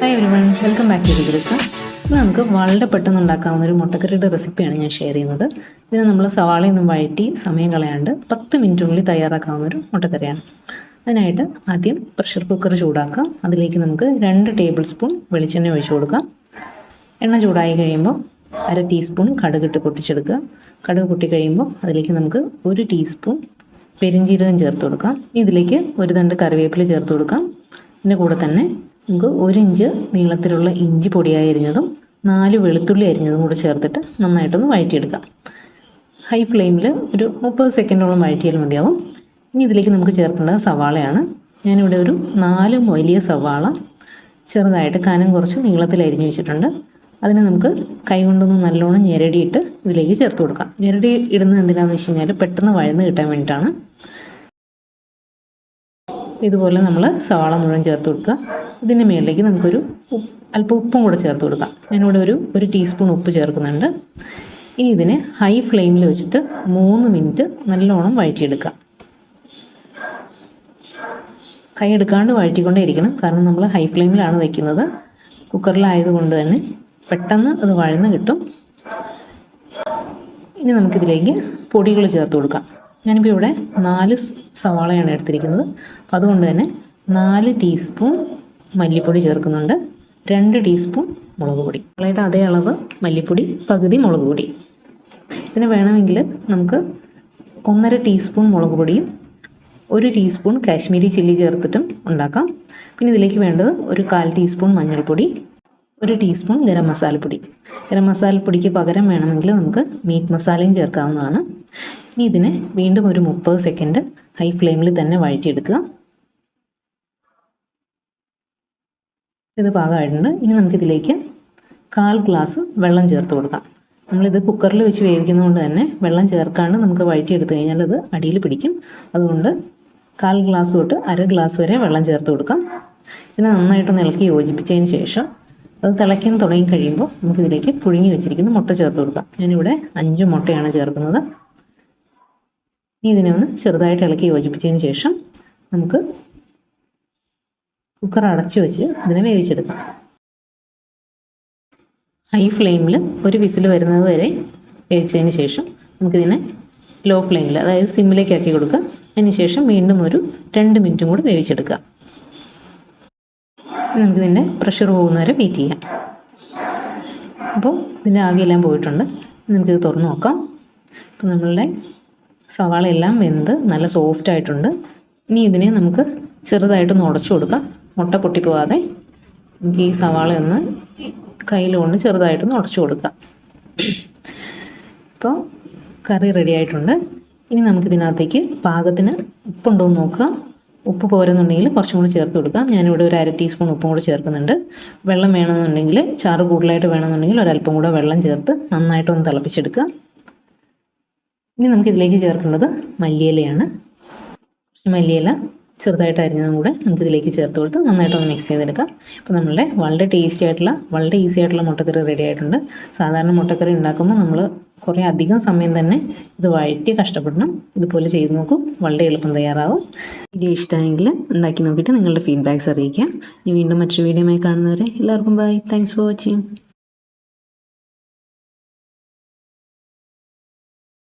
Hi everyone welcome back to രുദ്രസ ഇത് നമുക്ക് വളരെ പെട്ടെന്ന് ഉണ്ടാക്കാവുന്ന ഒരു മുട്ടക്കറിയുടെ റെസിപ്പിയാണ് ഞാൻ ഷെയർ ചെയ്യുന്നത്. ഇത് നമ്മൾ സവാളയൊന്നും വഴറ്റി സമയം കളയാണ്ട് പത്ത് മിനിറ്റിനുള്ളിൽ തയ്യാറാക്കാവുന്ന ഒരു മുട്ടക്കറിയാണ്. അതിനായിട്ട് ആദ്യം പ്രഷർ കുക്കർ ചൂടാക്കാം. അതിലേക്ക് നമുക്ക് രണ്ട് ടേബിൾ സ്പൂൺ വെളിച്ചെണ്ണ ഒഴിച്ചു കൊടുക്കാം. എണ്ണ ചൂടായി കഴിയുമ്പോൾ അര ടീസ്പൂൺ കടുകിട്ട് പൊട്ടിച്ചെടുക്കുക. കടുക് പൊട്ടി കഴിയുമ്പോൾ അതിലേക്ക് നമുക്ക് ഒരു ടീസ്പൂൺ പെരിഞ്ജീരകം ചേർത്ത് കൊടുക്കാം. ഇതിലേക്ക് ഒരു തണ്ട് കറിവേപ്പില ചേർത്ത് കൊടുക്കാം. ഇതിന്റെ കൂടെ തന്നെ നമുക്ക് ഒരു ഇഞ്ച് നീളത്തിലുള്ള ഇഞ്ചി പൊടിയായി അരിഞ്ഞതും നാല് വെളുത്തുള്ളി അരിഞ്ഞതും കൂടെ ചേർത്തിട്ട് നന്നായിട്ടൊന്ന് വഴറ്റിയെടുക്കാം. ഹൈ ഫ്ലെയിമിൽ ഒരു മുപ്പത് സെക്കൻഡോളം വഴറ്റിയാൽ മതിയാവും. ഇനി ഇതിലേക്ക് നമുക്ക് ചേർക്കേണ്ടത് സവാളയാണ്. ഞാനിവിടെ ഒരു നാല് വലിയ സവാള ചെറുതായിട്ട് കനം കുറച്ച് നീളത്തിൽ അരിഞ്ഞു വെച്ചിട്ടുണ്ട്. അതിനെ നമുക്ക് കൈകൊണ്ടൊന്ന് നല്ലോണം ഞെരടിയിട്ട് ഇതിലേക്ക് ചേർത്ത് കൊടുക്കാം. ഞെരടി ഇടുന്നത് എന്തിനാണെന്ന് വെച്ച് കഴിഞ്ഞാൽ പെട്ടെന്ന് വഴന്ന് കിട്ടാൻ വേണ്ടിയിട്ടാണ്. ഇതുപോലെ നമ്മൾ സവാള മുഴുവൻ ചേർത്ത് കൊടുക്കുക. ഇതിന്റെ മുകളിലേക്ക് നമുക്കൊരു അല്പം ഉപ്പും കൂടെ ചേർത്ത് കൊടുക്കാം. ഞാനിവിടെ ഒരു ഒരു ടീസ്പൂൺ ഉപ്പ് ചേർക്കുന്നുണ്ട്. ഇനി ഇതിനെ ഹൈ ഫ്ലെയിമിൽ വെച്ചിട്ട് മൂന്ന് മിനിറ്റ് നല്ലോണം വഴറ്റിയെടുക്കാം. കൈ എടുക്കാണ്ട് വഴറ്റിക്കൊണ്ടേ ഇരിക്കണം. കാരണം നമ്മൾ ഹൈ ഫ്ലെയിമിലാണ് വയ്ക്കുന്നത് കുക്കറിലായതുകൊണ്ട് തന്നെ പെട്ടെന്ന് അത് വഴന്ന് കിട്ടും. ഇനി നമുക്കിതിലേക്ക് പൊടികൾ ചേർത്ത് കൊടുക്കാം. ഞാനിപ്പോൾ ഇവിടെ നാല് സവാളയാണ് എടുത്തിരിക്കുന്നത്. അപ്പോൾ അതുകൊണ്ട് തന്നെ നാല് ടീസ്പൂൺ മല്ലിപ്പൊടി ചേർക്കുന്നുണ്ട്. രണ്ട് ടീസ്പൂൺ മുളക് പൊടി. മുളയുടെ അതേ അളവ് മല്ലിപ്പൊടി പകുതി മുളക് പൊടി. ഇതിന് വേണമെങ്കിൽ നമുക്ക് ഒന്നര ടീസ്പൂൺ മുളക് പൊടിയും ഒരു ടീസ്പൂൺ കാശ്മീരി ചില്ലി ചേർത്തിട്ടും ഉണ്ടാക്കാം. പിന്നെ ഇതിലേക്ക് വേണ്ടത് ഒരു കാൽ ടീസ്പൂൺ മഞ്ഞൾപ്പൊടി ഒരു ടീസ്പൂൺ ഗരം മസാലപ്പൊടി. ഗരം മസാലപ്പൊടിക്ക് പകരം വേണമെങ്കിൽ നമുക്ക് മീറ്റ് മസാലയും ചേർക്കാവുന്നതാണ്. ഇനി ഇതിനെ വീണ്ടും ഒരു മുപ്പത് സെക്കൻഡ് ഹൈ ഫ്ലെയിമിൽ തന്നെ വഴറ്റിയെടുക്കുക. ഇത് പാകമായിട്ടുണ്ട്. ഇനി നമുക്കിതിലേക്ക് കാൽ ഗ്ലാസ് വെള്ളം ചേർത്ത് കൊടുക്കാം. നമ്മളിത് കുക്കറിൽ വെച്ച് വേവിക്കുന്നതുകൊണ്ട് തന്നെ വെള്ളം ചേർക്കാണ്ട് നമുക്ക് വഴറ്റിയെടുത്ത് കഴിഞ്ഞാൽ അത് അടിയിൽ പിടിക്കും. അതുകൊണ്ട് കാൽ ഗ്ലാസ് തൊട്ട് അര ഗ്ലാസ് വരെ വെള്ളം ചേർത്ത് കൊടുക്കാം. ഇത് നന്നായിട്ടൊന്ന് ഇളക്കി യോജിപ്പിച്ചതിന് ശേഷം അത് തിളയ്ക്കാൻ തുടങ്ങി കഴിയുമ്പോൾ നമുക്കിതിലേക്ക് പുഴുങ്ങി വെച്ചിരിക്കുന്ന മുട്ട ചേർത്ത് കൊടുക്കാം. ഞാനിവിടെ അഞ്ച് മുട്ടയാണ് ചേർക്കുന്നത്. ഇനി ഇതിനെ ഒന്ന് ചെറുതായിട്ട് ഇളക്കി യോജിപ്പിച്ചതിന് ശേഷം നമുക്ക് കുക്കർ അടച്ചു വെച്ച് ഇതിനെ വേവിച്ചെടുക്കാം. ഹൈ ഫ്ലെയിമിൽ ഒരു വിസിൽ വരുന്നത് വരെ വേവിച്ചതിന് ശേഷം നമുക്കിതിനെ ലോ ഫ്ലെയിമിൽ അതായത് സിമ്മിലേക്ക് ആക്കി കൊടുക്കുക അതിനുശേഷം വീണ്ടും ഒരു രണ്ട് മിനിറ്റും കൂടി വേവിച്ചെടുക്കുക. നമുക്കിതിന്റെ പ്രഷർ പോകുന്നവരെ വെയിറ്റ് ചെയ്യാം. അപ്പോൾ ഇതിന്റെ ആവിയെല്ലാം പോയിട്ടുണ്ട്. നമുക്കിത് തുറന്നു നോക്കാം. അപ്പോൾ നമ്മളുടെ സവാള എല്ലാം വെന്ത് നല്ല സോഫ്റ്റ് ആയിട്ടുണ്ട്. ഇനി ഇതിനെ നമുക്ക് ചെറുതായിട്ടൊന്ന് ഉടച്ചു കൊടുക്കാം. മുട്ട പൊട്ടിപ്പോവാതെ നമുക്ക് ഈ സവാള ഒന്ന് കയ്യിലൊന്ന് ചെറുതായിട്ടൊന്ന് ഉടച്ചു കൊടുക്കാം. ഇപ്പോൾ കറി റെഡി ആയിട്ടുണ്ട്. ഇനി നമുക്കിതിനകത്തേക്ക് പാകത്തിന് ഉപ്പുണ്ടോ എന്ന് നോക്കുക ഉപ്പ് പോരുന്നുണ്ടെങ്കിൽ കുറച്ചും കൂടി ചേർത്ത് കൊടുക്കാം. ഞാനിവിടെ ഒരു അര ടീസ്പൂൺ ഉപ്പും കൂടി ചേർക്കുന്നുണ്ട്. വെള്ളം വേണമെന്നുണ്ടെങ്കിൽ ചാറ് കൂടുതലായിട്ട് വേണമെന്നുണ്ടെങ്കിൽ ഒരല്പം കൂടെ വെള്ളം ചേർത്ത് നന്നായിട്ടൊന്ന് തിളപ്പിച്ചെടുക്കുക. ഇനി നമുക്കിതിലേക്ക് ചേർക്കേണ്ടത് മല്ലിയിലയാണ്. മല്ലിയില ചെറുതായിട്ട് അരിഞ്ഞതും കൂടെ. നമുക്കിതിലേക്ക് ചേർത്ത് കൊടുത്ത് നന്നായിട്ടൊന്ന് മിക്സ് ചെയ്തെടുക്കാം. അപ്പോൾ നമ്മളുടെ വളരെ ടേസ്റ്റി ആയിട്ടുള്ള വളരെ ഈസി ആയിട്ടുള്ള മുട്ടക്കറി റെഡി ആയിട്ടുണ്ട്. സാധാരണ മുട്ടക്കറി ഉണ്ടാക്കുമ്പോൾ നമ്മൾ കുറേ അധികം സമയം തന്നെ ഇത് വഴറ്റി കഷ്ടപ്പെടണം. ഇതുപോലെ ചെയ്ത് നോക്കൂ. വളരെ എളുപ്പം തയ്യാറാവും. വീഡിയോ ഇഷ്ടമായെങ്കിൽ ഉണ്ടാക്കി നോക്കിയിട്ട് നിങ്ങളുടെ ഫീഡ്ബാക്ക്സ് അറിയിക്കാം ഇനി വീണ്ടും മറ്റൊരു വീഡിയോയുമായി കാണുന്നവരെ എല്ലാവർക്കും ബൈ താങ്ക്സ് ഫോർ വാച്ചിങ്